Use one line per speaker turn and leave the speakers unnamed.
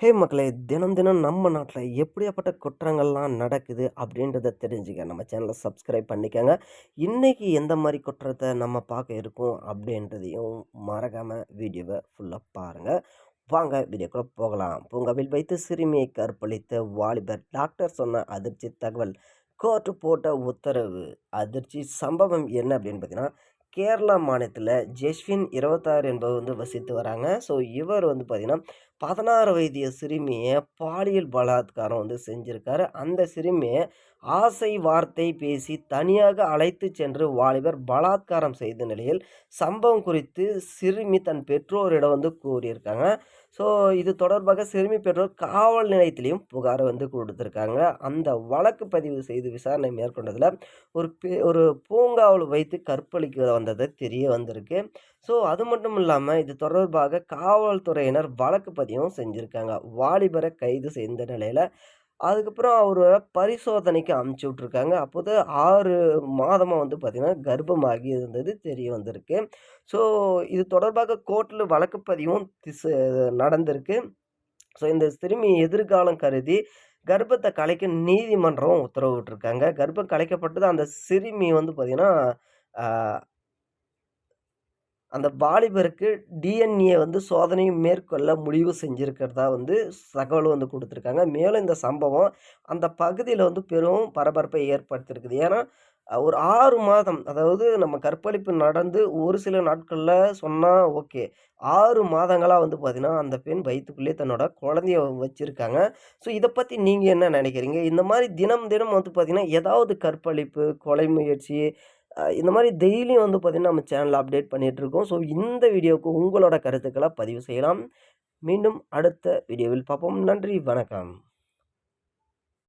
ஹே மக்களே தினம் தினம் நம்ம நாட்டில் எப்படியாப்பட்ட குற்றங்கள்லாம் நடக்குது அப்படின்றத தெரிஞ்சுக்க நம்ம சேனலை சப்ஸ்கிரைப் பண்ணிக்கோங்க. இன்றைக்கி எந்த மாதிரி குற்றத்தை நம்ம பார்க்க இருக்கோம் அப்படின்றதையும் மறக்காமல் வீடியோவை ஃபுல்லாக பாருங்கள் வாங்க வீடியோக்குள்ளே போகலாம். பூங்காவில் வைத்து சிறுமியை கற்பழித்த வாலிபர் டாக்டர் சொன்ன அதிர்ச்சி தகவல் கோர்ட்டு போட்ட உத்தரவு. அதிர்ச்சி சம்பவம் என்ன அப்படின்னு பார்த்தீங்கன்னா கேரளா மாநிலத்தில் ஜெஸ்வின் இருபத்தாறு என்பவர் வந்து வசித்து வராங்க. ஸோ இவர் வந்து பார்த்திங்கன்னா பதினாறு வயதிய சிறுமியை பாலியல் பலாத்காரம் வந்து செஞ்சுருக்காரு. அந்த சிறுமியை ஆசை வார்த்தை பேசி தனியாக அழைத்து சென்று வாலிபர் பலாத்காரம் செய்த நிலையில் சம்பவம் குறித்து சிறுமி தன் பெற்றோரிடம் வந்து கூறியிருக்காங்க. ஸோ இது தொடர்பாக சிறுமி பெற்றோர் காவல் நிலையத்திலையும் புகார் வந்து கொடுத்துருக்காங்க. அந்த வழக்கு பதிவு செய்து விசாரணை மேற்கொண்டதில் ஒரு ஒரு பூங்காவில் வைத்து கற்பழிக்க வந்தது தெரிய வந்திருக்கு. ஸோ அது மட்டும் இல்லாமல் இது தொடர்பாக காவல்துறையினர் வழக்கு பதிவும் செஞ்சுருக்காங்க. வாலிபரை கைது செய்த நிலையில் அதுக்கப்புறம் அவரை பரிசோதனைக்கு அமுச்சு விட்ருக்காங்க அப்போது ஆறு மாதமாக வந்து பார்த்திங்கன்னா கர்ப்பமாகி இருந்தது தெரிய வந்திருக்கு. ஸோ இது தொடர்பாக கோர்ட்டில் வழக்கு பதிவும் நடந்திருக்கு. ஸோ இந்த சிறுமி எதிர்காலம் கருதி கர்ப்பத்தை கலைக்க நீதிமன்றம் உத்தரவிட்டிருக்காங்க. கர்ப்பம் கலைக்கப்பட்டது அந்த சிறுமி வந்து பார்த்திங்கன்னா அந்த வாலிபருக்கு டிஎன்ஏ வந்து சோதனையும் மேற்கொள்ள முடிவு செஞ்சுருக்கிறதா வந்து தகவல் வந்து கொடுத்துருக்காங்க. மேலும் இந்த சம்பவம் அந்த பகுதியில் வந்து பெரும் பரபரப்பை ஏற்படுத்தியிருக்குது ஏன்னா ஒரு ஆறு மாதம் அதாவது நம்ம கற்பழிப்பு நடந்து ஒரு சில நாட்களில் சொன்னால் ஓகே. ஆறு மாதங்களாக வந்து பார்த்திங்கன்னா அந்த பெண் வயிற்றுக்குள்ளேயே தன்னோட குழந்தைய வச்சுருக்காங்க. ஸோ இதை பற்றி நீங்கள் என்ன நினைக்கிறீங்க? இந்த மாதிரி தினம் தினம் வந்து பார்த்திங்கன்னா ஏதாவது கற்பழிப்பு கொலை முயற்சி இந்த மாதிரி டெய்லியும் வந்து பார்த்திங்கன்னா நம்ம சேனலில் அப்டேட் பண்ணிகிட்ருக்கோம் ஸோ இந்த வீடியோவுக்கு உங்களோட கருத்துக்களை பதிவு செய்யலாம். மீண்டும் அடுத்த வீடியோவில் பார்ப்போம் நன்றி வணக்கம்.